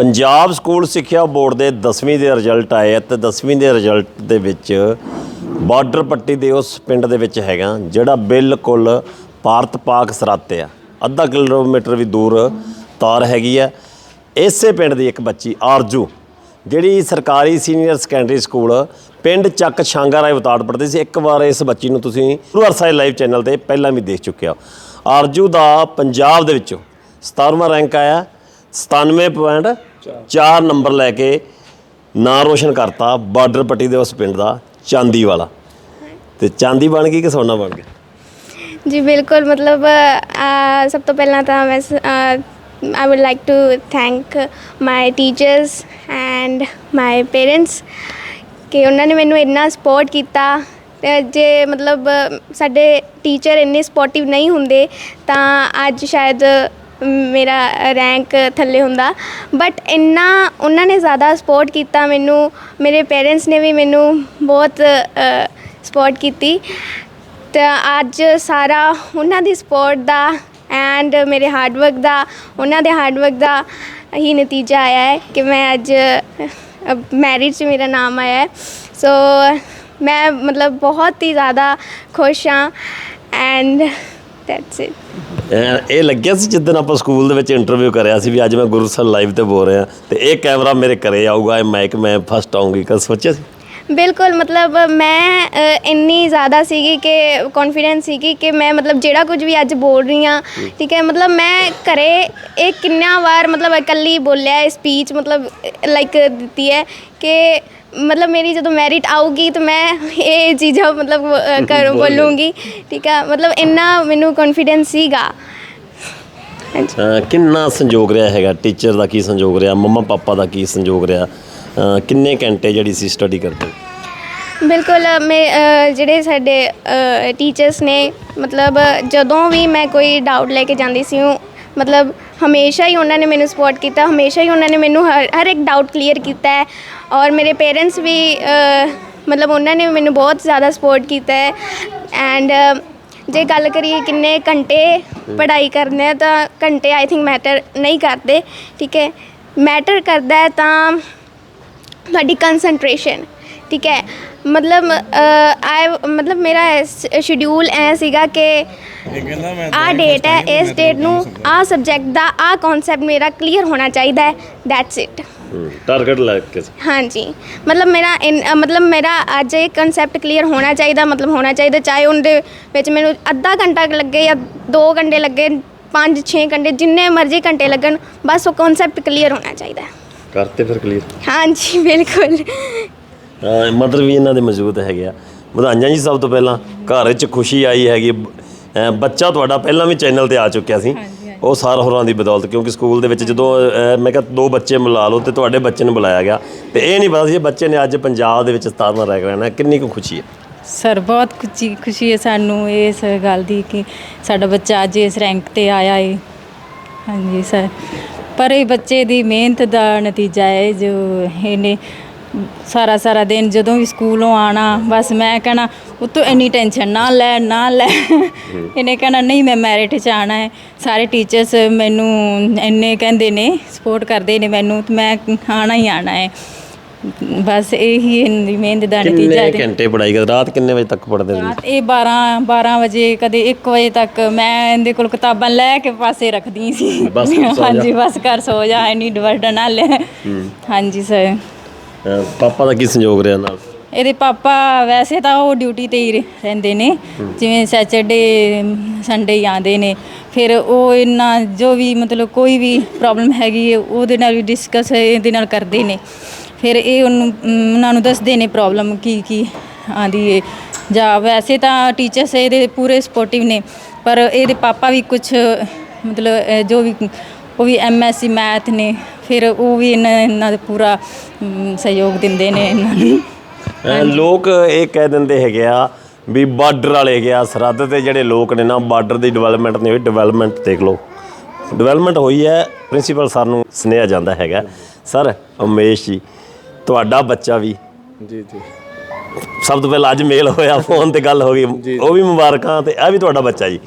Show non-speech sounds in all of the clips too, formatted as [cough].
Punjab school ਸਿੱਖਿਆ board ਦੇ 10ਵੀਂ ਦੇ ਰਿਜ਼ਲਟ ਆਏ ਆ ਤੇ 10ਵੀਂ ਦੇ ਰਿਜ਼ਲਟ ਦੇ ਵਿੱਚ ਬਾਰਡਰ ਪੱਟੀ ਦੇ ਉਸ ਪਿੰਡ ਦੇ ਵਿੱਚ ਹੈਗਾ, ਜਿਹੜਾ ਬਿਲਕੁਲ ਭਾਰਤ ਪਾਕ ਸਰਹੱਦ ਆ। ਅੱਧਾ ਕਿਲੋਮੀਟਰ ਵੀ ਦੂਰ ਤਾਰ ਹੈਗੀ ਆ। ਇਸੇ ਪਿੰਡ ਦੀ ਇੱਕ ਬੱਚੀ, ਆਰਜੂ, ਜਿਹੜੀ ਸਰਕਾਰੀ ਸੀਨੀਅਰ ਸੈਕੰਡਰੀ ਸਕੂਲ ਪਿੰਡ ਚੱਕ ਛਾਂਗਾ ਰਾਏ ਉਤਾੜ ਪੜਦੇ ਸੀ। ਇੱਕ ਵਾਰ ਇਸ ਬੱਚੀ ਨੂੰ ਤੁਸੀਂ ਗੁਰੂ ਸਾਹਿਬ ਲਾਈਵ ਚੈਨਲ ਤੇ ਪਹਿਲਾਂ ਵੀ ਦੇਖ ਚੁੱਕਿਆ ਹੋ। ਆਰਜੂ ਦਾ ਪੰਜਾਬ ਦੇ ਵਿੱਚੋਂ 17ਵਾਂ ਰੈਂਕ ਆਇਆ 97.4 ਨੰਬਰ ਲੈ ਕੇ ਨਾਂ ਰੋਸ਼ਨ ਕਰਤਾ ਬਾਰਡਰ ਪੱਟੀ ਦੇ ਉਸ ਪਿੰਡ ਦਾ ਚਾਂਦੀ ਵਾਲਾ। ਤੇ ਚਾਂਦੀ ਬਣ ਗਈ ਕਿ ਸੋਨਾ ਬਣ ਗਿਆ? ਜੀ ਬਿਲਕੁਲ। ਮਤਲਬ ਅ, ਸਭ ਤੋਂ ਪਹਿਲਾਂ ਤਾਂ ਮੈਂ I would like to thank my teachers and my parents ਕਿ ਉਹਨਾਂ ਨੇ ਮੈਨੂੰ ਇੰਨਾ ਸਪੋਰਟ ਕੀਤਾ। ਤੇ ਜੇ ਮਤਲਬ ਸਾਡੇ ਟੀਚਰ ਇੰਨੇ ਸਪੋਰਟਿਵ ਨਹੀਂ ਹੁੰਦੇ ਤਾਂ ਅੱਜ ਸ਼ਾਇਦ ਮੇਰਾ ਰੈਂਕ ਥੱਲੇ ਹੁੰਦਾ। ਬਟ ਇੰਨਾ ਉਹਨਾਂ ਨੇ ਜ਼ਿਆਦਾ ਸਪੋਰਟ ਕੀਤਾ ਮੈਨੂੰ, ਮੇਰੇ ਪੇਰੈਂਟਸ ਨੇ ਵੀ ਮੈਨੂੰ ਬਹੁਤ ਸਪੋਰਟ ਕੀਤੀ। ਤਾਂ ਅੱਜ ਸਾਰਾ ਉਹਨਾਂ ਦੀ ਸਪੋਰਟ ਦਾ ਐਂਡ ਮੇਰੇ ਹਾਰਡ ਵਰਕ ਦਾ, ਉਹਨਾਂ ਦੇ ਹਾਰਡ ਵਰਕ ਦਾ ਹੀ ਨਤੀਜਾ ਆਇਆ ਹੈ ਕਿ ਮੈਂ ਅੱਜ ਮੈਰਿਜ 'ਚ ਮੇਰਾ ਨਾਮ ਆਇਆ ਹੈ। ਸੋ ਮੈਂ ਮਤਲਬ ਬਹੁਤ ਹੀ ਜ਼ਿਆਦਾ ਖੁਸ਼ ਹਾਂ। ਐਂਡ ਦੈਟਸ ਇਟ ਇਹ ਲੱਗਿਆ ਸੀ ਜਿੱਦਣ ਆਪਾਂ ਸਕੂਲ ਦੇ ਵਿੱਚ ਇੰਟਰਵਿਊ ਕਰਿਆ ਸੀ ਵੀ ਅੱਜ ਮੈਂ ਗੁਰੂਸਰ ਲਾਈਵ ਤੇ ਬੋਲ ਰਿਹਾ। ਤੇ ਇਹ ਕੈਮਰਾ ਮੇਰੇ ਘਰੇ ਆਊਗਾ ਇਹ ਮਾਈਕ ਮੈਂ ਫਸਟ ਆਉਂਗੀ ਕਦ ਸੋਚਿਆ ਸੀ? ਬਿਲਕੁਲ ਮਤਲਬ ਮੈਂ ਅ, ਇੰਨੀ ਜ਼ਿਆਦਾ ਸੀਗੀ ਕਿ ਕੌਨਫੀਡੈਂਸ ਸੀਗੀ ਕਿ ਮੈਂ ਮਤਲਬ ਜਿਹੜਾ ਕੁਝ ਵੀ ਅੱਜ ਬੋਲ ਰਹੀ ਹਾਂ ਠੀਕ ਹੈ ਮਤਲਬ ਮੈਂ ਘਰੇ ਇਹ ਕਿੰਨਾ ਵਾਰ ਮਤਲਬ ਇਕੱਲੀ ਬੋਲਿਆ ਇਹ ਸਪੀਚ ਮਤਲਬ ਲਾਈਕ ਦਿੱਤੀ ਹੈ ਕਿ ਮਤਲਬ ਮੇਰੀ ਜਦੋਂ ਮੈਰਿਟ ਆਊਗੀ ਤਾਂ ਮੈਂ ਇਹ ਚੀਜ਼ਾਂ ਮਤਲਬ ਅ, ਕਰ [laughs] ਬੋਲੂੰਗੀ। ਠੀਕ ਹੈ ਮਤਲਬ ਇੰਨਾ ਮੈਨੂੰ ਕੌਨਫੀਡੈਂਸ ਸੀਗਾ। ਅਹ ਕਿੰਨਾ ਸੰਜੋਗ ਰਿਹਾ ਹੈਗਾ? ਟੀਚਰ ਦਾ ਕੀ ਸੰਜੋਗ ਰਿਹਾ? ਮੰਮਾ ਪਾਪਾ ਦਾ ਕੀ ਸੰਜੋਗ ਰਿਹਾ? ਅਹ ਕਿੰਨੇ ਘੰਟੇ ਜਿਹੜੀ ਸੀ ਸਟੱਡੀ ਕਰਦੇ? ਬਿਲਕੁਲ ਮੈਂ ਅ, ਜਿਹੜੇ ਸਾਡੇ ਟੀਚਰਸ ਨੇ ਮਤਲਬ ਜਦੋਂ ਵੀ ਮੈਂ ਕੋਈ ਡਾਊਟ ਲੈ ਕੇ ਜਾਂਦੀ ਸੀ ਉਹ ਮਤਲਬ ਹਮੇਸ਼ਾ ਹੀ ਉਹਨਾਂ ਨੇ ਮੈਨੂੰ ਸਪੋਰਟ ਕੀਤਾ ਹਮੇਸ਼ਾ ਹੀ ਉਹਨਾਂ ਨੇ ਮੈਨੂੰ ਹਰ ਹਰ ਇੱਕ ਡਾਊਟ ਕਲੀਅਰ ਕੀਤਾ ਹੈ। ਔਰ ਮੇਰੇ ਪੇਰੈਂਟਸ ਵੀ ਮਤਲਬ ਉਹਨਾਂ ਨੇ ਮੈਨੂੰ ਬਹੁਤ ਜ਼ਿਆਦਾ ਸਪੋਰਟ ਕੀਤਾ ਹੈ। ਐਂਡ ਜੇ ਗੱਲ ਕਰੀਏ ਕਿੰਨੇ ਘੰਟੇ ਪੜ੍ਹਾਈ ਕਰਨੇ ਆ ਤਾਂ ਘੰਟੇ ਆਈ ਥਿੰਕ ਮੈਟਰ ਨਹੀਂ ਕਰਦੇ ਠੀਕ ਹੈ? ਮੈਟਰ ਕਰਦਾ ਹੈ ਤਾਂ ਤੁਹਾਡੀ ਕੰਸੈਂਟਰੇਸ਼ਨ ਠੀਕ ਹੈ? ਮਤਲਬ ਆਈ ਮਤਲਬ ਮੇਰਾ ਸ਼ਡਿਊਲ ਐ ਸੀਗਾ ਕਿ ਆ ਡੇਟ ਹੈ ਇਸ ਡੇਟ ਨੂੰ ਆ ਸਬਜੈਕਟ ਦਾ ਆ ਕਨਸੈਪਟ ਮੇਰਾ ਕਲੀਅਰ ਹੋਣਾ ਚਾਹੀਦਾ ਹੈ ਦੈਟਸ ਇਟ ਟਾਰਗੇਟ ਲੱਗ ਕੇ ਸੀ ਹਾਂਜੀ ਮਤਲਬ ਮੇਰਾ ਇਨ- ਅ, ਮਤਲਬ ਮੇਰਾ ਅੱਜ ਇਹ ਕਨਸੈਪਟ ਕਲੀਅਰ ਹੋਣਾ ਚਾਹੀਦਾ ਮਤਲਬ ਹੋਣਾ ਚਾਹੀਦਾ ਚਾਹੇ ਉਹਦੇ ਵਿੱਚ ਮੈਨੂੰ ਅੱਧਾ ਘੰਟਾ ਲੱਗੇ ਜਾਂ 2 ਘੰਟੇ ਲੱਗੇ 5 6 ਘੰਟੇ ਜਿੰਨੇ ਮਰਜ਼ੀ ਘੰਟੇ ਲੱਗਣ ਬਸ ਉਹ ਕਨਸੈਪਟ ਕਲੀਅਰ ਹੋਣਾ ਚਾਹੀਦਾ ਕਰਤੇ ਫਿਰ ਕਲੀਅਰ ਹਾਂਜੀ ਬਿਲਕੁਲ ਮਦਰ ਵੀ ਇਹਨਾਂ ਦੇ ਮੌਜੂਦ ਹੈਗੇ ਆ ਵਧਾਈਆਂ ਜੀ ਸਭ ਤੋਂ ਪਹਿਲਾਂ ਘਰ ਵਿੱਚ ਖੁਸ਼ੀ ਆਈ ਹੈਗੀ ਅਹ ਬੱਚਾ ਤੁਹਾਡਾ ਪਹਿਲਾਂ ਵੀ ਚੈਨਲ ਤੇ ਆ ਚੁੱਕਿਆ ਸੀ ਉਹ ਸਾਰ ਹੋਰਾਂ ਦੀ ਬਦੌਲਤ ਕਿਉਂਕਿ ਸਕੂਲ ਦੇ ਵਿੱਚ ਜਦੋਂ ਅਹ, ਮੈਂ ਕਿਹਾ ਦੋ ਬੱਚੇ ਮਿਲਾ ਲਓ ਤੇ ਤੁਹਾਡੇ ਬੱਚੇ ਨੂੰ ਬੁਲਾਇਆ ਗਿਆ। ਤੇ ਇਹ ਨਹੀਂ ਪਤਾ ਸੀ ਇਹ ਬੱਚੇ ਨੇ ਅੱਜ ਪੰਜਾਬ ਦੇ ਵਿੱਚ 17ਵਾਂ ਰੈਂਕ ਲੈਣਾ ਕਿੰਨੀ ਕੁ ਖੁਸ਼ੀ ਹੈ? ਸਰ ਬਹੁਤ ਖੁਸ਼ੀ ਖੁਸ਼ੀ ਹੈ ਸਾਨੂੰ ਇਸ ਗੱਲ ਦੀ ਕਿ ਸਾਡਾ ਬੱਚਾ ਅੱਜ ਇਸ ਰੈਂਕ ਤੇ ਆਇਆ ਹੈ ਹਾਂਜੀ ਸਰ। ਪਰ ਇਹ ਬੱਚੇ ਦੀ ਮਿਹਨਤ ਦਾ ਨਤੀਜਾ ਹੈ ਜੋ ਇਹਨੇ ਸਾਰਾ ਸਾਰਾ ਦਿਨ ਜਦੋਂ ਵੀ ਸਕੂਲੋਂ ਆਣਾ ਬਸ ਮੈਂ ਕਹਿਣਾ ਉਤੋਂ ਇੰਨੀ ਟੈਨਸ਼ਨ ਨਾ ਲੈ ਨਾ ਲੈ। ਇਹਨੇ ਕਹਿਣਾ ਨਹੀਂ ਮੈਂ ਮੈਰਿਟ 'ਚ ਆਣਾ ਹੈ। ਸਾਰੇ ਟੀਚਰਸ ਮੈਨੂੰ ਇੰਨੇ ਕਹਿੰਦੇ ਨੇ ਸਪੋਰਟ ਕਰਦੇ ਨੇ ਮੈਨੂੰ ਤੇ ਮੈਂ ਆਣਾ ਹੀ ਆਣਾ ਹੈ। ਬਸ ਇਹੀ ਇਹਦੀ ਮਿਹਨਤ ਦਾ ਨਤੀਜਾ ਕਿੰਨੇ ਘੰਟੇ ਪੜਾਈ ਕਰਦੇ? ਰਾਤ ਕਿੰਨੇ ਵਜੇ ਤੱਕ ਪੜ੍ਹਦੇ ਸੀ ਰਾਤ ਇਹ 12 12 ਵਜੇ ਕਦੇ 1 ਵਜੇ ਤੱਕ ਮੈਂ ਇਹਦੇ ਕੋਲ ਕਿਤਾਬਾਂ ਲੈ ਕੇ ਪਾਸੇ ਰੱਖਦੀ ਸੀ। ਬਸ ਕਰ। ਹਾਂਜੀ ਬਸ ਕਰ ਸੋ ਜਾ ਐਨੀ ਡਿਵਰਡ ਨਾ ਲੈ। ਹਾਂਜੀ ਸਰ ਪਾਪਾ ਦਾ ਕੀ ਸੰਯੋਗ ਰਿਹਾ ਨਾਲ? ਇਹਦੇ ਪਾਪਾ ਵੈਸੇ ਤਾਂ ਉਹ ਡਿਊਟੀ ਤੇ ਹੀ ਰਹਿ- ਰਹਿੰਦੇ ਨੇ। ਜਿਵੇਂ ਸੈਚਰਡੇ ਸੰਡੇ ਹੀ ਆਉਂਦੇ ਨੇ। ਫਿਰ ਉਹ ਇੰਨਾ ਜੋ ਵੀ ਮਤਲਬ ਕੋਈ ਵੀ ਪ੍ਰੋਬਲਮ ਹੈਗੀ ਹੈ ਉਹਦੇ ਨਾਲ ਵੀ ਡਿਸਕਸ ਇਹਦੇ ਨਾਲ ਕਰਦੇ ਨੇ। ਫਿਰ ਇਹ ਉਹਨੂੰ ਉਹਨਾਂ ਨੂੰ ਦੱਸਦੇ ਨੇ ਪ੍ਰੋਬਲਮ ਕੀ ਕੀ ਆਂਦੀ ਹੈ। ਜਾਂ ਵੈਸੇ ਤਾਂ ਟੀਚਰਸ ਇਹਦੇ ਪੂਰੇ ਸਪੋਰਟਿਵ ਨੇ ਪਰ ਇਹਦੇ ਪਾਪਾ ਵੀ ਕੁਝ ਮਤਲਬ ਜੋ ਵੀ ਉਹ ਵੀ ਐਮਐਸਸੀ ਮੈਥ ਨੇ। ਫਿਰ ਉਹ ਵੀ ਇਹਨਾਂ ਦਾ ਪੂਰਾ ਸਹਿਯੋਗ ਦਿੰਦੇ ਨੇ ਇਹਨਾਂ ਨੂੰ। ਲੋਕ ਇਹ ਕਹਿ ਦਿੰਦੇ ਹੈਗੇ ਆ ਵੀ ਬਾਰਡਰ ਵਾਲੇ ਹੈਗੇ ਆ ਸਰਹੱਦ ਤੇ ਜਿਹੜੇ ਲੋਕ ਨੇ ਨਾ ਬਾਰਡਰ ਦੀ ਡਿਵੈਲਪਮੈਂਟ ਨਹੀਂ ਹੋਈ ਡਿਵੈਲਪਮੈਂਟ ਦੇਖ ਲਓ। ਡਿਵੈਲਪਮੈਂਟ ਹੋਈ ਹੈ ਪ੍ਰਿੰਸੀਪਲ ਸਰ ਨੂੰ ਸੁਨੇਹਾ ਜਾਂਦਾ ਹੈਗਾ। ਸਰ ਉਮੇਸ਼ ਜੀ ਤੁਹਾਡਾ ਬੱਚਾ ਵੀ। ਜੀ ਜੀ। ਸਭ ਤੋਂ ਪਹਿਲਾਂ ਅੱਜ ਮੇਲ ਹੋਇਆ ਫੋਨ ਤੇ ਗੱਲ ਹੋ ਗਈ। ਉਹ ਵੀ ਮੁਬਾਰਕਾਂ ਤੇ ਇਹ ਵੀ ਤੁਹਾਡਾ ਬੱਚਾ ਜੀ।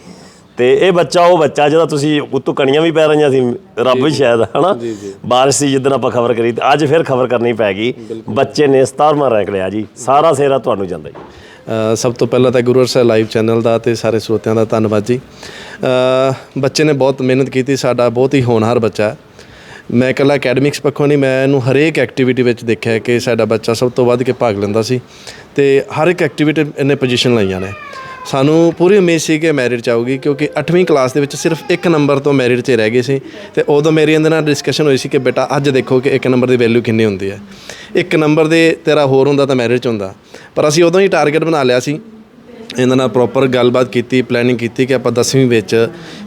ਤੇ ਇਹ ਬੱਚਾ ਉਹ ਬੱਚਾ ਜਿਹਦਾ ਤੁਸੀਂ ਉਤੋਂ ਕਣੀਆਂ ਵੀ ਪੈ ਰਹੀਆਂ ਸੀ ਰੱਬ ਵੀ ਸ਼ਾਇਦ ਹਨਾ? ਬਾਰਿਸ਼ ਸੀ ਜਿੱਦਣ ਆਪਾਂ ਖਬਰ ਕਰੀ ਤੇ ਅੱਜ ਫਿਰ ਖਬਰ ਕਰਨੀ ਪੈ ਗਈ। ਬੱਚੇ ਨੇ 17ਵਾਂ ਰੈਂਕ ਲਿਆ ਜੀ। ਸਾਰਾ ਸੇਰਾ ਤੁਹਾਨੂੰ ਜਾਂਦਾ ਜੀ। ਸਭ ਤੋਂ ਪਹਿਲਾਂ ਤਾਂ ਗੁਰੂ ਅਰਸਾ ਲਾਈਵ ਚੈਨਲ ਦਾ ਤੇ ਸਾਰੇ ਸਰੋਤਿਆਂ ਦਾ ਧੰਨਵਾਦ ਜੀ। ਬੱਚੇ ਨੇ ਬਹੁਤ ਮਿਹਨਤ ਕੀਤੀ ਸਾਡਾ ਬਹੁਤ ਹੀ ਹੋਣਹਾਰ ਬੱਚਾ। ਹੈ ਮੈਂ ਇਕੱਲਾ ਅਕੈਡਮਿਕਸ ਪੱਖੋਂ ਨਹੀਂ ਮੈਂ ਇਹਨੂੰ ਹਰੇਕ ਐਕਟੀਵਿਟੀ ਵਿੱਚ ਦੇਖਿਆ ਕਿ ਸਾਡਾ ਬੱਚਾ ਸਭ ਤੋਂ ਵੱਧ ਕੇ ਭਾਗ ਲੈਂਦਾ ਸੀ। ਤੇ ਹਰ ਇੱਕ ਐਕਟੀਵਿਟੀ ਇਹਨੇ ਪੋਜੀਸ਼ਨ ਲਈਆਂ ਨੇ। ਸਾਨੂੰ ਪੂਰੀ ਉਮੀਦ ਸੀ ਕਿ ਮੈਰਿਟ ਚ ਆਊਗੀ, ਕਿਉਂਕਿ 8ਵੀਂ ਕਲਾਸ ਦੇ ਵਿੱਚ ਸਿਰਫ ਇੱਕ ਨੰਬਰ ਤੋਂ ਮੈਰਿਟ 'ਚ ਰਹਿ ਗਏ ਸੀ ਤੇ ਉਦੋਂ ਮੇਰੀ ਇਹਦੇ ਨਾਲ ਡਿਸਕਸ਼ਨ ਹੋਈ ਸੀ ਕਿ ਬੇਟਾ ਅੱਜ ਦੇਖੋ ਕਿ ਇੱਕ ਨੰਬਰ ਦੀ ਵੈਲਿਊ ਕਿੰਨੀ ਹੁੰਦੀ ਹੈ। ਇੱਕ ਨੰਬਰ ਦੇ ਤੇਰਾ ਹੋਰ ਹੁੰਦਾ ਤਾਂ ਮੈਰਿਟ 'ਚ ਹੁੰਦਾ। ਪਰ ਅਸੀਂ ਉਦੋਂ ਹੀ ਟਾਰਗੇਟ ਬਣਾ ਲਿਆ ਸੀ। ਇਹਨਾਂ ਨਾਲ ਪ੍ਰੋਪਰ ਗੱਲਬਾਤ ਕੀਤੀ ਪਲੈਨਿੰਗ ਕੀਤੀ ਕਿ ਆਪਾਂ 10ਵੀਂ ਵਿੱਚ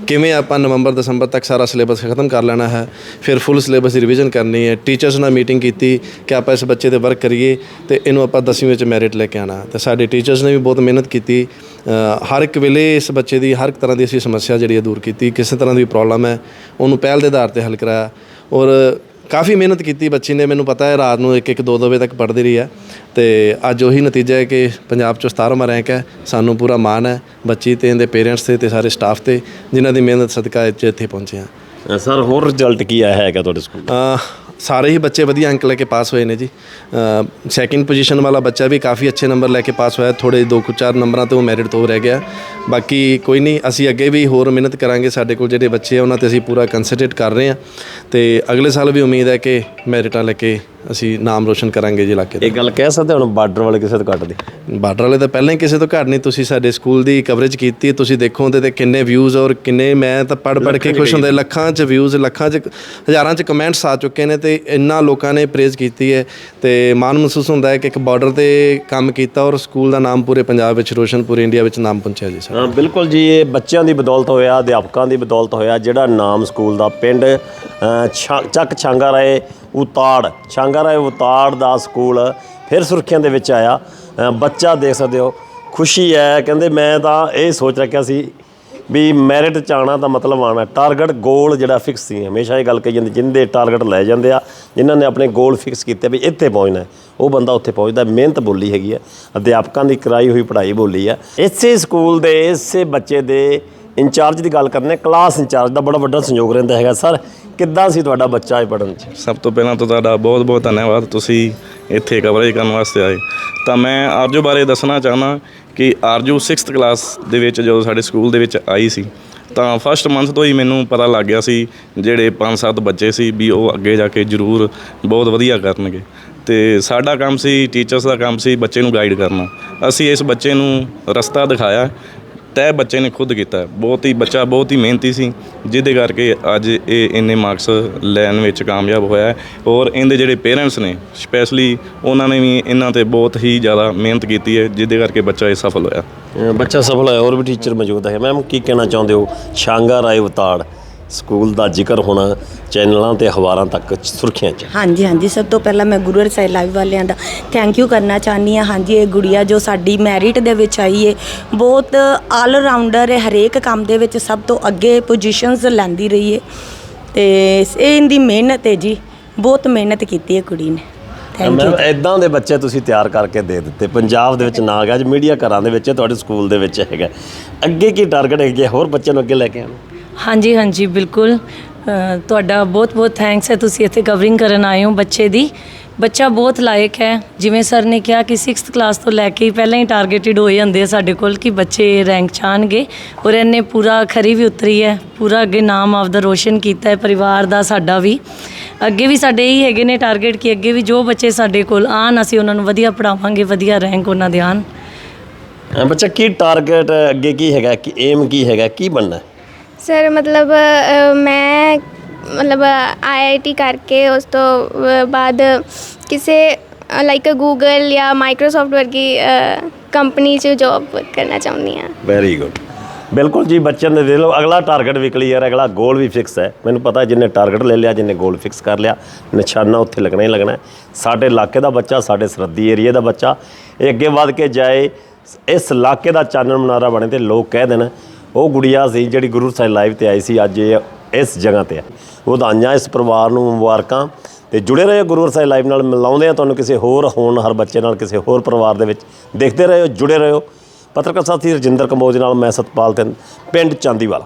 ਕਿਵੇਂ ਆਪਾਂ ਨਵੰਬਰ, ਦਸੰਬਰ ਤੱਕ ਸਾਰਾ ਸਿਲੇਬਸ ਖਤਮ ਕਰ ਲੈਣਾ ਹੈ, ਫਿਰ ਫੁੱਲ ਸਿਲੇਬਸ ਦੀ ਰਿਵੀਜ਼ਨ ਕਰਨੀ ਹੈ ਟੀਚਰਸ ਨਾਲ ਮੀਟਿੰਗ ਕੀਤੀ ਕਿ ਆਪਾਂ ਇਸ ਬੱਚੇ ਤੇ ਵਰਕ ਕਰੀਏ ਤੇ ਇਹਨੂੰ ਆਪਾਂ 10ਵੀਂ ਵਿੱਚ ਮੈਰਿਟ ਲੈ ਕੇ ਆਣਾ ਤੇ ਸਾਡੇ ਟੀਚਰਸ ਨੇ ਵੀ ਬਹੁਤ ਮਿਹਨਤ ਕੀਤੀ ਹਰ ਇੱਕ ਵੇਲੇ ਇਸ ਬੱਚੇ ਦੀ ਹਰ ਇੱਕ ਤਰ੍ਹਾਂ ਦੀ ਅਸੀਂ ਸਮੱਸਿਆ ਜਿਹੜੀ ਹੈ ਦੂਰ ਕੀਤੀ ਕਿਸੇ ਤਰ੍ਹਾਂ ਦੀ ਪ੍ਰੋਬਲਮ ਹੈ ਉਹਨੂੰ ਪਹਿਲ ਦੇ ਆਧਾਰ ਤੇ ਹੱਲ ਕਰਾਇਆ। ਔਰ ਕਾਫੀ ਮਿਹਨਤ ਕੀਤੀ ਬੱਚੀ ਨੇ ਮੈਨੂੰ ਪਤਾ ਹੈ ਰਾਤ ਨੂੰ ਇੱਕ ਇੱਕ ਦੋ ਦੋ ਵਜੇ ਤੱਕ ਪੜ੍ਹਦੀ ਰਹੀ ਹੈ ਤੇ ਅੱਜ ਉਹੀ ਨਤੀਜਾ ਹੈ ਕਿ ਪੰਜਾਬ ਚੋਂ 17ਵਾਂ ਰੈਂਕ ਹੈ ਸਾਨੂੰ ਪੂਰਾ ਮਾਣ ਹੈ ਬੱਚੀ ਤੇ ਇਹਦੇ ਪੇਰੈਂਟਸ ਤੇ ਤੇ ਸਾਰੇ ਸਟਾਫ ਤੇ ਜਿਨ੍ਹਾਂ ਦੀ ਮਿਹਨਤ ਸਦਕਾ ਇੱਥੇ ਪਹੁੰਚੇ ਹਾਂ। ਅ, ਸਰ ਹੋਰ ਰਿਜ਼ਲਟ ਕੀ ਆਇਆ ਹੈਗਾ ਤੁਹਾਡੇ ਸਕੂਲ ਸਾਰੇ ਹੀ ਬੱਚੇ ਵਧੀਆ ਅੰਕ ਲੈ ਕੇ ਪਾਸ ਹੋਏ ਨੇ ਜੀ। ਸੈਕਿੰਡ ਪੋਜੀਸ਼ਨ ਵਾਲਾ ਬੱਚਾ ਵੀ ਕਾਫੀ ਅੱਛੇ ਨੰਬਰ ਲੈ ਕੇ ਪਾਸ ਹੋਇਆ ਥੋੜੇ ਦੋ ਕੁ ਚਾਰ ਨੰਬਰਾਂ 'ਤੇ ਉਹ ਮੈਰਿਟ ਤੋਂ ਰਹਿ ਗਿਆ। ਬਾਕੀ ਕੋਈ ਨਹੀਂ, ਅਸੀਂ ਅੱਗੇ ਵੀ ਹੋਰ ਮਿਹਨਤ ਕਰਾਂਗੇ ਸਾਡੇ ਕੋਲ ਜਿਹੜੇ ਬੱਚੇ ਆ, ਉਹਨਾਂ ਤੇ ਅਸੀਂ ਪੂਰਾ ਕੰਸੈਂਟਰੇਟ ਕਰ ਰਹੇ ਹਾਂ। ਤੇ ਅਗਲੇ ਸਾਲ ਵੀ ਉਮੀਦ ਹੈ ਕਿ ਮੈਰਿਟਾਂ ਲੈ ਕੇ ਅਸੀਂ ਨਾਮ ਰੋਸ਼ਨ ਕਰਾਂਗੇ ਜੀ ਇਲਾਕੇ ਦਾ। ਇਹ ਗੱਲ ਕਹਿ ਸਕਦੇ ਹੁਣ ਬਾਰਡਰ ਵਾਲੇ ਕਿਸੇ ਤੋਂ ਘੱਟ ਦੇ? ਬਾਰਡਰ ਵਾਲੇ ਤਾਂ ਪਹਿਲਾਂ ਹੀ ਕਿਸੇ ਤੋਂ ਘੱਟ ਨਹੀਂ ਤੁਸੀਂ ਸਾਡੇ ਸਕੂਲ ਦੀ ਕਵਰੇਜ ਕੀਤੀ ਤੁਸੀਂ ਦੇਖੋ ਉਹਦੇ ਤੇ ਕਿੰਨੇ ਵਿਊਜ਼ ਔਰ ਕਿੰਨੇ ਮੈਂ ਤਾਂ ਪੜ ਪੜ ਕੇ ਖੁਸ਼ ਹੁੰਦਾ ਲੱਖਾਂ 'ਚ ਵਿਊਜ਼ ਲੱਖਾਂ 'ਚ ਹਜ਼ਾਰਾਂ 'ਚ ਕਮੈਂਟਸ ਆ ਚੁੱਕੇ ਨੇ ਤੇ ਇੰਨਾ ਲੋਕਾਂ ਨੇ ਪ੍ਰੇਜ਼ ਕੀਤੀ ਹੈ ਤੇ ਮਾਣ ਮਹਿਸੂਸ ਹੁੰਦਾ ਹੈ ਕਿ ਇੱਕ ਬਾਰਡਰ ਤੇ ਕੰਮ ਕੀਤਾ ਔਰ ਸਕੂਲ ਦਾ ਨਾਮ ਪੂਰੇ ਪੰਜਾਬ ਵਿੱਚ ਰੋਸ਼ਨ ਪੂਰੇ ਇੰਡੀਆ ਵਿੱਚ ਨਾਮ ਪਹੁੰਚਿਆ ਜੀ ਸਰ ਹਾਂ ਬਿਲਕੁਲ ਜੀ ਇਹ ਬੱਚਿਆਂ ਦੀ ਬਦੌਲਤ ਹੋਇਆ ਅਧਿਆਪਕਾਂ ਦੀ ਬਦੌਲਤ ਹੋਇਆ ਜਿਹੜਾ ਨਾਮ ਸਕੂਲ ਦਾ ਪਿੰਡ ਚੱਕ ਛਾਂਗਾ ਰਾਏ ਉਤਾੜ, ਛਾਂਗਾ ਉਤਾੜ ਦਾ ਸਕੂਲ ਫਿਰ ਸੁਰਖੀਆਂ ਦੇ ਵਿੱਚ ਆਇਆ। ਬੱਚਾ ਦੇਖ ਸਕਦੇ ਹੋ, ਖੁਸ਼ੀ ਹੈ, ਕਹਿੰਦੇ ਮੈਂ ਤਾਂ ਇਹ ਸੋਚ ਰੱਖਿਆ ਸੀ ਵੀ ਮੈਰਿਟ ਚ ਆਉਣਾ ਦਾ ਮਤਲਬ ਆਣਾ ਟਾਰਗੇਟ ਗੋਲ ਜਿਹੜਾ ਫਿਕਸ ਸੀ, ਹਮੇਸ਼ਾ ਇਹ ਗੱਲ ਕਹੀ ਜਾਂਦੀ, ਜਿੰਦੇ ਟਾਰਗੇਟ ਲੈ ਜਾਂਦੇ ਆ, ਜਿਨ੍ਹਾਂ ਨੇ ਆਪਣੇ ਗੋਲ ਫਿਕਸ ਕੀਤੇ ਵੀ ਇੱਥੇ ਪਹੁੰਚਣਾ ਉਹ ਬੰਦਾ ਉੱਥੇ ਪਹੁੰਚਦਾ, ਮਿਹਨਤ ਬੋਲੀ ਹੈਗੀ ਹੈ, ਅਧਿਆਪਕਾਂ ਦੀ ਕਰਾਈ ਹੋਈ ਪੜ੍ਹਾਈ ਬੋਲੀ ਹੈ। ਇਸੇ ਸਕੂਲ ਦੇ, ਇਸੇ ਬੱਚੇ ਦੇ ਇੰਚਾਰਜ ਦੀ ਗੱਲ ਕਰਨੇ ਕਲਾਸ ਇੰਚਾਰਜ ਦਾ ਬੜਾ ਵੱਡਾ ਸੰਯੋਗ ਰਹਿੰਦਾ ਹੈਗਾ, ਸਰ। ਕਿੱਦਾਂ ਸੀ ਤੁਹਾਡਾ ਬੱਚਾ ਇਹ ਪੜ੍ਹਨ ਚ? ਸਭ ਤੋਂ ਪਹਿਲਾਂ ਤਾਂ ਤੁਹਾਡਾ ਬਹੁਤ-ਬਹੁਤ ਧੰਨਵਾਦ, ਤੁਸੀਂ ਇੱਥੇ ਕਵਰੇਜ ਕਰਨ ਵਾਸਤੇ ਆਏ। ਤਾਂ ਮੈਂ ਆਰਜੂ ਬਾਰੇ ਦੱਸਣਾ ਚਾਹਨਾ ਕਿ ਆਰਜੂ 6th ਕਲਾਸ ਦੇ ਵਿੱਚ ਜਦੋਂ ਸਾਡੇ ਸਕੂਲ ਦੇ ਵਿੱਚ ਆਈ ਸੀ, ਤਾਂ ਫਸਟ ਮੰਥ ਤੋਂ ਹੀ ਮੈਨੂੰ ਪਤਾ ਲੱਗ ਗਿਆ ਸੀ ਜਿਹੜੇ 5-7 ਬੱਚੇ ਸੀ ਵੀ ਉਹ ਅੱਗੇ ਜਾ ਕੇ ਜ਼ਰੂਰ ਬਹੁਤ ਵਧੀਆ ਕਰਨਗੇ। ਤੇ ਸਾਡਾ ਕੰਮ ਸੀ ਟੀਚਰਸ ਦਾ ਕੰਮ ਸੀ ਬੱਚੇ ਨੂੰ ਗਾਈਡ ਕਰਨਾ। ਅਸੀਂ ਇਸ ਬੱਚੇ ਨੂੰ ਰਸਤਾ ਦਿਖਾਇਆ ਤੈ ਬੱਚੇ ਨੇ ਖੁਦ ਕੀਤਾ। ਹੈ। ਬਹੁਤ ਹੀ ਬੱਚਾ, ਬਹੁਤ ਹੀ ਮਿਹਨਤੀ ਸੀ, ਜਿਹਦੇ ਕਰਕੇ ਅੱਜ ਇਹ ਇੰਨੇ ਮਾਰਕਸ ਲੈਣ ਵਿੱਚ ਕਾਮਯਾਬ ਹੋਇਆ ਹੈ। ਔਰ ਇਹਦੇ ਜਿਹੜੇ ਪੇਰੈਂਟਸ ਨੇ, ਸਪੈਸ਼ਲੀ ਉਹਨਾਂ ਨੇ ਵੀ ਇਹਨਾਂ ਤੇ ਬਹੁਤ ਹੀ ਜ਼ਿਆਦਾ ਮਿਹਨਤ ਕੀਤੀ ਹੈ, ਜਿਹਦੇ ਕਰਕੇ ਬੱਚਾ ਇਹ ਸਫਲ ਹੋਇਆ। ਬੱਚਾ ਸਫਲ ਹੋਇਆ, ਹੋਰ ਵੀ ਟੀਚਰ ਮੌਜੂਦ ਹੈ। ਮੈਮ, ਕੀ ਕਹਿਣਾ ਚਾਹੁੰਦੇ ਹੋ? ਛਾਂਗਾ ਰਾਏ ਉਤਾੜ। ਸਕੂਲ ਦਾ ਜ਼ਿਕਰ ਹੋਣਾ ਚੈਨਲਾਂ ਤੇ ਅਖਬਾਰਾਂ ਤੱਕ ਸੁਰਖੀਆਂ 'ਚ। ਹਾਂਜੀ ਹਾਂਜੀ। ਸਭ ਤੋਂ ਪਹਿਲਾਂ ਮੈਂ ਗੁਰੂ ਰਸਾਈ ਲਾਈਵ ਵਾਲਿਆਂ ਦਾ ਥੈਂਕ ਯੂ ਕਰਨਾ ਚਾਹਨੀ ਹਾਂ। ਹਾਂਜੀ ਇਹ ਗੁੜੀਆ ਜੋ ਸਾਡੀ ਮੈਰਿਟ ਦੇ ਵਿੱਚ ਆਈ ਹੈ ਬਹੁਤ ਆਲ ਰਾਊਂਡਰ ਹੈ ਹਰੇਕ ਕੰਮ ਦੇ ਵਿੱਚ ਸਭ ਤੋਂ ਅੱਗੇ ਪੋਜੀਸ਼ਨਸ ਲੈਂਦੀ ਰਹੀ ਹੈ ਤੇ ਇਹ ਇਹਦੀ ਮਿਹਨਤ ਹੈ ਜੀ। ਬਹੁਤ ਮਿਹਨਤ ਕੀਤੀ ਹੈ ਕੁੜੀ ਨੇ। ਥੈਂਕ ਯੂ ਮੈਮ ਦੇ ਬੱਚੇ ਤੁਸੀਂ ਤਿਆਰ ਕਰਕੇ ਦੇ ਦਿੱਤੇ। ਪੰਜਾਬ ਦੇ ਵਿੱਚ ਨਾ ਗਿਆ ਅੱਜ ਮੀਡੀਆ ਘਰਾਂ ਦੇ ਵਿੱਚ ਤੁਹਾਡੇ ਸਕੂਲ ਦੇ ਵਿੱਚ ਹੈਗਾ। ਅੱਗੇ ਕੀ ਟਾਰਗੇਟ ਹੈਗੇ ਹੋਰ ਬੱਚਿਆਂ ਨੂੰ ਅੱਗੇ ਲੈ ਕੇ ਆਉਣਾ। ਹਾਂਜੀ ਹਾਂਜੀ ਬਿਲਕੁਲ। ਅ, ਤੁਹਾਡਾ ਬਹੁਤ ਬਹੁਤ ਥੈਂਕਸ ਹੈ। ਤੁਸੀਂ ਇੱਥੇ ਕਵਰਿੰਗ ਕਰਨ ਆਏ ਹੋ ਬੱਚੇ ਦੀ। ਬੱਚਾ ਬਹੁਤ ਲਾਇਕ ਹੈ। ਜਿਵੇਂ ਸਰ ਨੇ ਕਿਹਾ ਕਿ 6th ਕਲਾਸ ਤੋਂ ਲੈ ਕੇ ਹੀ ਪਹਿਲਾਂ ਹੀ ਟਾਰਗੇਟਡ ਹੋ ਜਾਂਦੇ ਆ ਸਾਡੇ ਕੋਲ ਕਿ ਬੱਚੇ ਰੈਂਕ ਚਾਣਗੇ ਔਰ ਇਹਨੇ ਪੂਰਾ ਖਰੀ ਵੀ ਉਤਰੀ ਹੈ। ਪੂਰਾ ਅੱਗੇ ਨਾਮ ਆਪਦਾ ਰੋਸ਼ਨ ਕੀਤਾ ਹੈ ਪਰਿਵਾਰ ਦਾ ਸਾਡਾ ਵੀ। ਅੱਗੇ ਵੀ ਸਾਡੇ ਇਹੀ ਹੈਗੇ ਨੇ ਟਾਰਗੇਟ ਕਿ ਅੱਗੇ ਵੀ ਜੋ ਬੱਚੇ ਸਾਡੇ ਕੋਲ ਆਣ ਅਸੀਂ ਉਹਨਾਂ ਨੂੰ ਵਧੀਆ ਪੜਾਵਾਂਗੇ ਵਧੀਆ ਰੈਂਕ ਉਹਨਾਂ ਦੇ ਆਣ ਅ, ਬੱਚਾ ਕੀ ਟਾਰਗੇਟ ਅੱਗੇ ਕੀ ਹੈਗਾ ਕੀ ਏਮ ਕੀ ਹੈਗਾ ਕੀ ਬਣਨਾ ਹੈ? ਸਰ ਮਤਲਬ ਅ, ਮੈਂ ਮਤਲਬ ਆਈਆਈਟੀ ਕਰਕੇ ਉਸ ਤੋਂ ਅ, ਬਾਅਦ ਕਿਸੇ ਲਾਈਕ ਗੂਗਲ ਜਾਂ ਮਾਈਕਰੋਸਾਫਟ ਵਰਗੀ ਕੰਪਨੀ 'ਚ ਜੌਬ ਕਰਨਾ ਚਾਹੁੰਦੀ ਹਾਂ। ਵੈਰੀ ਗੁੱਡ ਬਿਲਕੁਲ ਜੀ ਬੱਚਿਆਂ ਦੇ ਦੇ ਲਓ ਅਗਲਾ ਟਾਰਗੇਟ ਵੀ ਕਲੀਅਰ ਅਗਲਾ ਗੋਲ ਵੀ ਫਿਕਸ ਹੈ। ਮੈਨੂੰ ਪਤਾ ਜਿੰਨੇ ਟਾਰਗੇਟ ਲੈ ਲਿਆ ਜਿੰਨੇ ਗੋਲ ਫਿਕਸ ਕਰ ਲਿਆ ਨਿਸ਼ਾਨਾ ਉੱਥੇ ਲੱਗਣਾ ਹੀ ਲੱਗਣਾ ਹੈ। ਸਾਡੇ ਇਲਾਕੇ ਦਾ ਬੱਚਾ ਸਾਡੇ ਸਰਹੱਦੀ ਏਰੀਆ ਦਾ ਬੱਚਾ ਇਹ ਅੱਗੇ ਵੱਧ ਕੇ ਜਾਏ ਇਸ ਇਲਾਕੇ ਦਾ ਚਾਨਣ ਮਨਾਰਾ ਬਣੇ ਤੇ ਲੋਕ ਕਹਿ ਦੇਣ ਉਹ ਗੁੜੀਆ ਸੀ ਜਿਹੜੀ ਗੁਰੂ ਸਾਹਿਬ ਲਾਈਵ ਤੇ ਆਈ ਸੀ, ਅੱਜ ਇਹ ਇਸ ਜਗ੍ਹਾ ਤੇ ਹੈ ਵਧਾਈਆਂ ਇਸ ਪਰਿਵਾਰ ਨੂੰ ਮੁਬਾਰਕਾਂ ਤੇ ਜੁੜੇ ਰਹੋ ਗੁਰੂ ਸਾਹਿਬ ਲਾਈਵ ਨਾਲ, ਮਿਲਾਉਂਦੇ ਆ ਤੁਹਾਨੂੰ ਕਿਸੇ ਹੋਰ ਹੋਣ, ਹਰ ਬੱਚੇ ਨਾਲ, ਕਿਸੇ ਹੋਰ ਪਰਿਵਾਰ ਦੇ ਵਿੱਚ। ਦੇਖਦੇ ਰਹੋ, ਜੁੜੇ ਰਹੋ। ਪੱਤਰਕਾਰ ਸਾਥੀ ਰਜਿੰਦਰ ਕੰਬੋਜ ਨਾਲ ਮੈਂ ਸਤਪਾਲ ਤਿੰਨ ਪਿੰਡ ਚਾਂਦੀਵਾਲ।